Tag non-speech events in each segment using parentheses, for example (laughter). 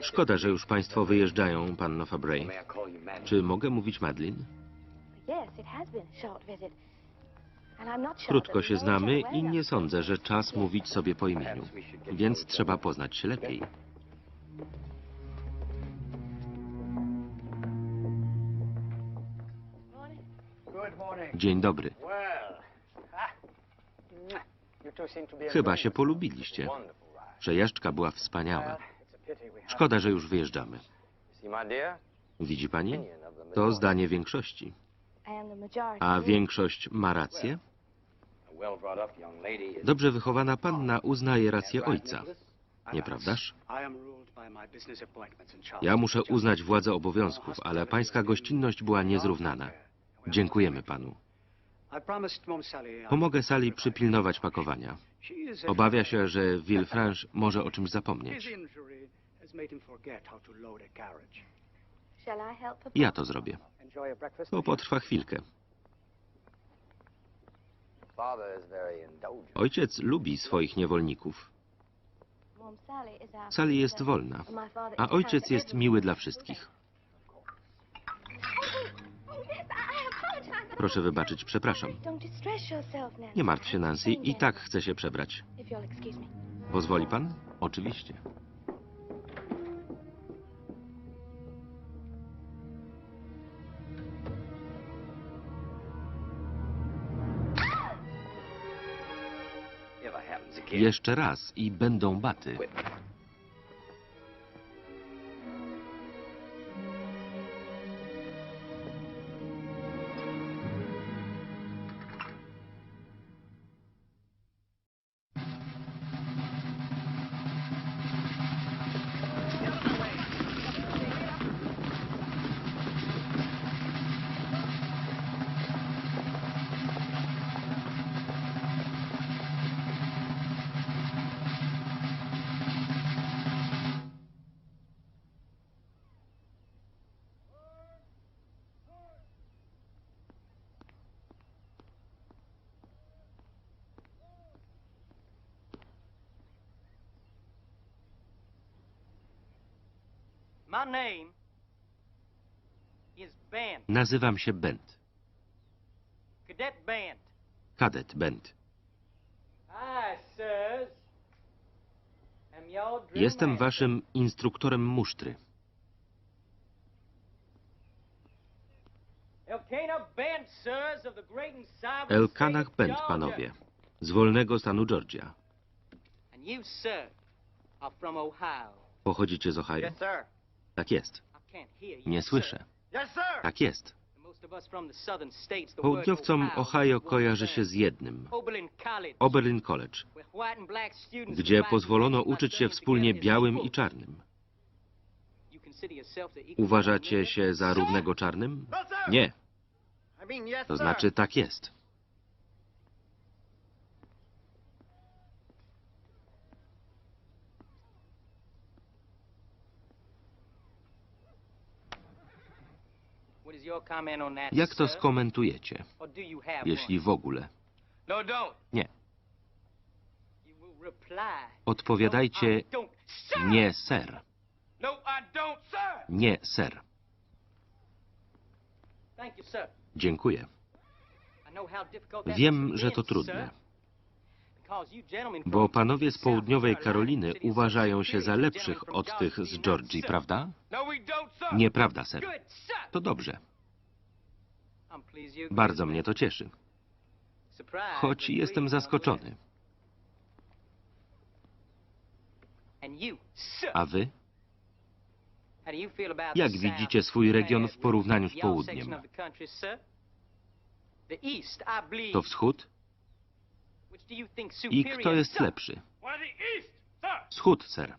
Szkoda, że już państwo wyjeżdżają, panno Fabray. Czy mogę mówić Madeline? Krótko się znamy i nie sądzę, że czas mówić sobie po imieniu. Więc trzeba poznać się lepiej. Dzień dobry. Chyba się polubiliście. Przejażdżka była wspaniała. Szkoda, że już wyjeżdżamy. Widzi pani? To zdanie większości. A większość ma rację? Dobrze wychowana panna uznaje rację ojca. Nieprawdaż? Ja muszę uznać władzę obowiązków, ale pańska gościnność była niezrównana. Dziękujemy panu. Pomogę Sali przypilnować pakowania. Obawia się, że Villefranche może o czymś zapomnieć. Ja to zrobię. To potrwa chwilkę. Ojciec lubi swoich niewolników. Sally jest wolna, a ojciec jest miły dla wszystkich. (laughs) Proszę wybaczyć, przepraszam. Nie martw się, Nancy, i tak chcę się przebrać. Pozwoli pan? Oczywiście. Jeszcze raz i będą baty. My name is Band, Nazywam się Bent. Cadet Band. Kadet Bent. I, sirs, am your drill Jestem master. waszym instruktorem musztry. Elkanah Band, sirs, of the great and sovereign Elkanah state of Bent, Georgia. panowie. Z wolnego stanu Georgia. And you, sir, are from Ohio. Pochodzicie z Ohio? sir. Tak jest. Nie słyszę. Tak jest. Południowcom Ohio kojarzy się z jednym. Oberlin College, gdzie pozwolono uczyć się wspólnie białym i czarnym. Uważacie się za równego czarnym? Nie, to znaczy tak jest. Jak to skomentujecie, Or do you have jeśli w ogóle? No, don't. Nie. You will reply. Odpowiadajcie No, I don't, sir. nie, ser. No, I don't, sir. Nie, ser. Thank you, sir. Dziękuję. I know how difficult that Wiem, że to sir, trudne, bo panowie z południowej Karoliny uważają się za lepszych od tych z Georgii, prawda? Nieprawda, sir. To dobrze. Bardzo mnie to cieszy. Choć jestem zaskoczony. A wy? Jak widzicie swój region w porównaniu z południem? To wschód? Which do you think I superior, kto jest sir? lepszy? Wschód, ser.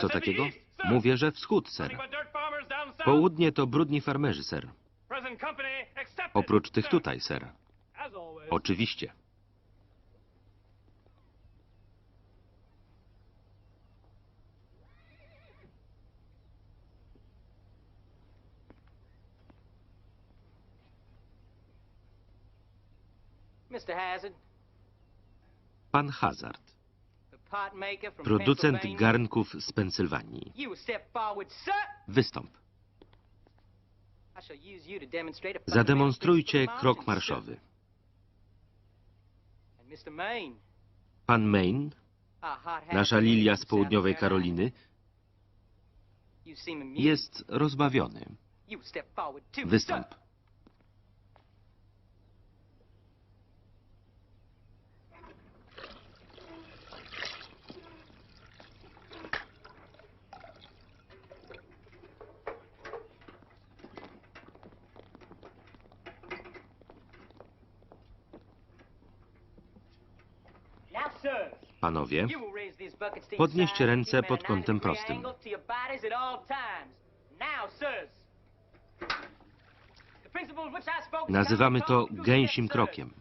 Co takiego? Mówię, że wschód, ser. Południe Południe to brudni farmerzy, ser. Oprócz tych tutaj, ser. Oczywiście. Pan Hazard, producent garnków z Pensylwanii. Wystąp. Zademonstrujcie krok marszowy. Pan Main, nasza Lilia z południowej Karoliny, jest rozbawiony. Wystąp. Panowie, podnieście ręce pod kątem prostym. Nazywamy to gęsim krokiem.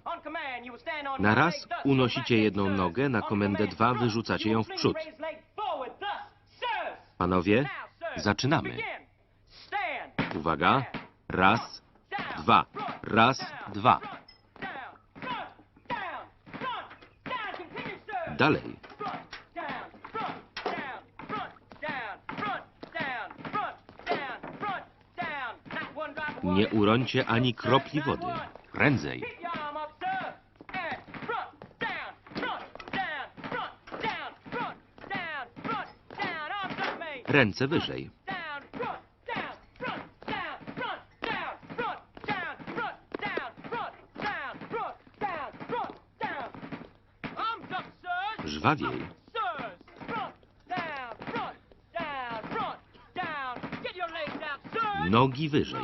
Na raz unosicie jedną nogę, na komendę dwa wyrzucacie ją w przód. Panowie, zaczynamy. Uwaga. Raz, dwa. Raz, dwa. dalej. Nie urońcie ani kropli wody. Prędzej. Ręce wyżej. żwawiej. Nogi wyżej.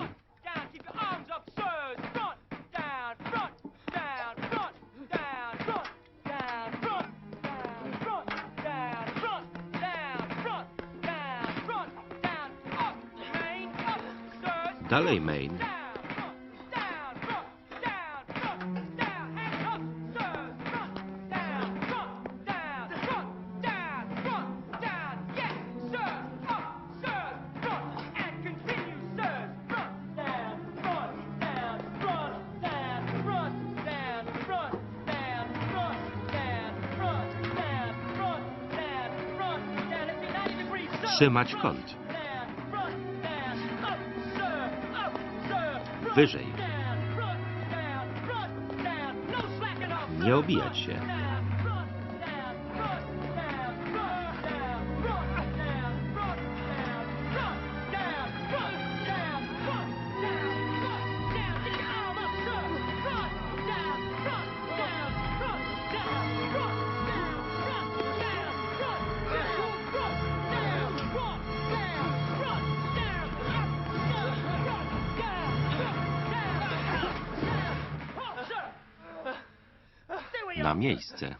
Dalej, Maine. trzymać kąt. Wyżej. Nie obijać się. na miejsce.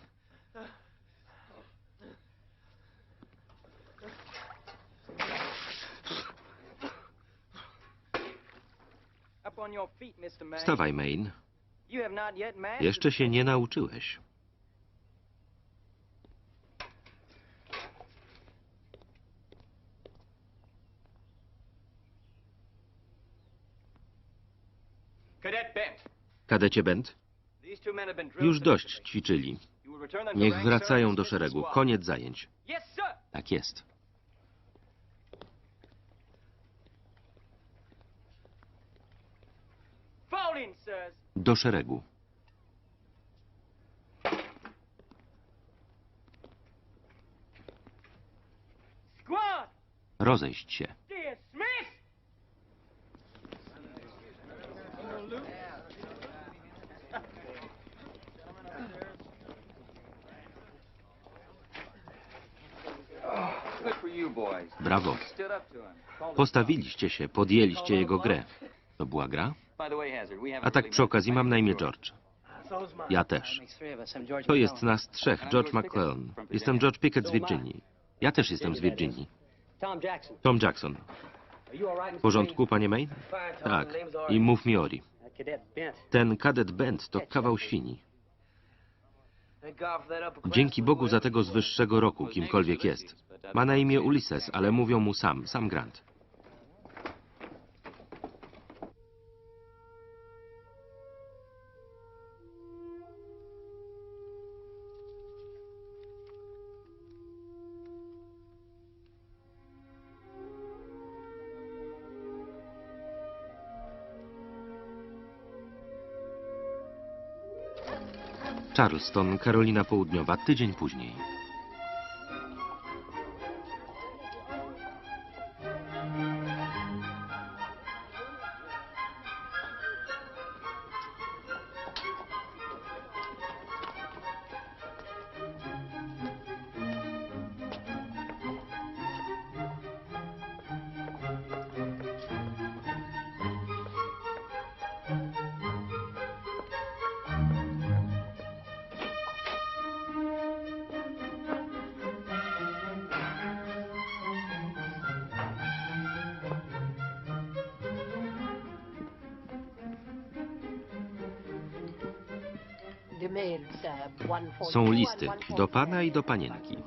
Wstawaj, Main. Jeszcze się nie nauczyłeś. Kadecie Bent. Już dość ćwiczyli. Niech wracają do szeregu. Koniec zajęć. Tak jest. Do szeregu. Rozejść się. Postawiliście się, podjęliście jego grę. To była gra? A tak przy okazji mam na imię George. Ja też. To jest nas trzech, George McClellan. Jestem George Pickett z Virginii. Ja też jestem z Virginii. Tom Jackson. W porządku, panie May? Tak. I mów mi Ori. Ten kadet Bent to kawał świni. Dzięki Bogu za tego z wyższego roku, kimkolwiek jest. Ma na imię Ulises, ale mówią mu sam, sam Grant. Charleston, Karolina Południowa, tydzień później. Są listy do pana i do panienki.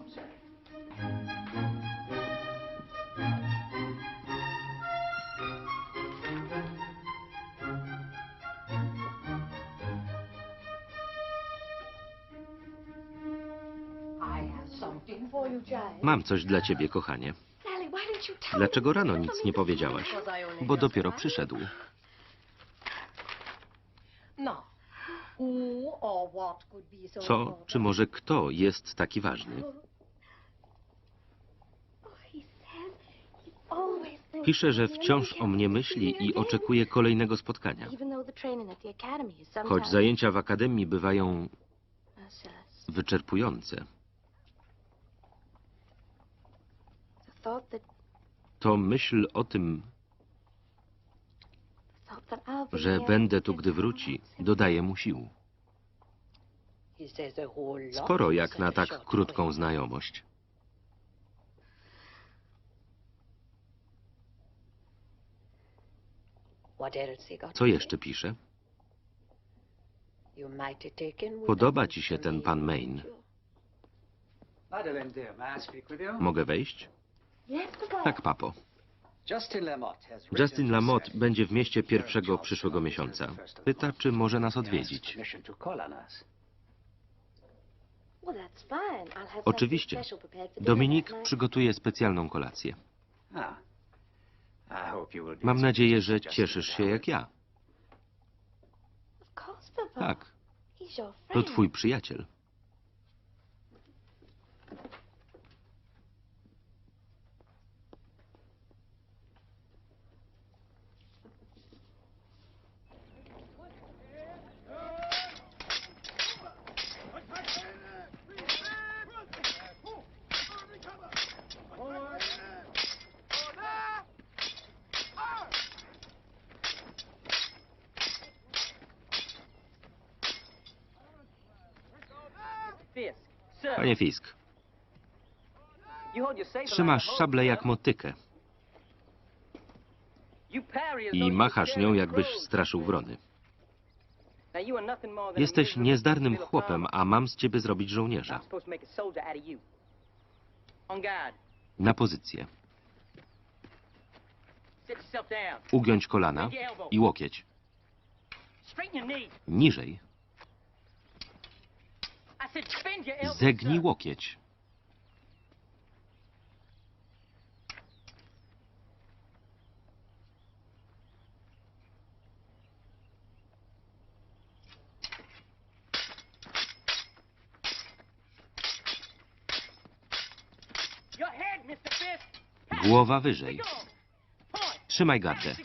Mam coś dla ciebie, kochanie. Dlaczego rano nic nie powiedziałaś? Bo dopiero przyszedł. Co, czy może kto jest taki ważny? Pisze, że wciąż o mnie myśli i oczekuje kolejnego spotkania. Choć zajęcia w akademii bywają wyczerpujące, to myśl o tym, że będę tu, gdy wróci, dodaje mu sił. Sporo jak na tak krótką znajomość. Co jeszcze pisze? Podoba ci się ten pan you? Mogę wejść? Tak, papo. Justin Lamotte będzie w mieście that Sir 1 Charles przyszłego miesiąca. Pyta, czy może nas odwiedzić. Oczywiście. Dominik przygotuje specjalną kolację. Ah. I hope you will be Mam nadzieję, że cieszysz się jak ja. Tak, to twój przyjaciel. Panie Fisk, trzymasz szablę jak motykę i machasz nią, jakbyś straszył wrony. Jesteś niezdarnym chłopem, a mam z ciebie zrobić żołnierza. Na pozycję. Ugiąć kolana i łokieć. Niżej. I said bend your elbows, Zegnij łokieć. Głowa wyżej. Trzymaj gardę.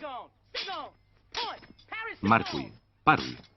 Markuj. Paruj.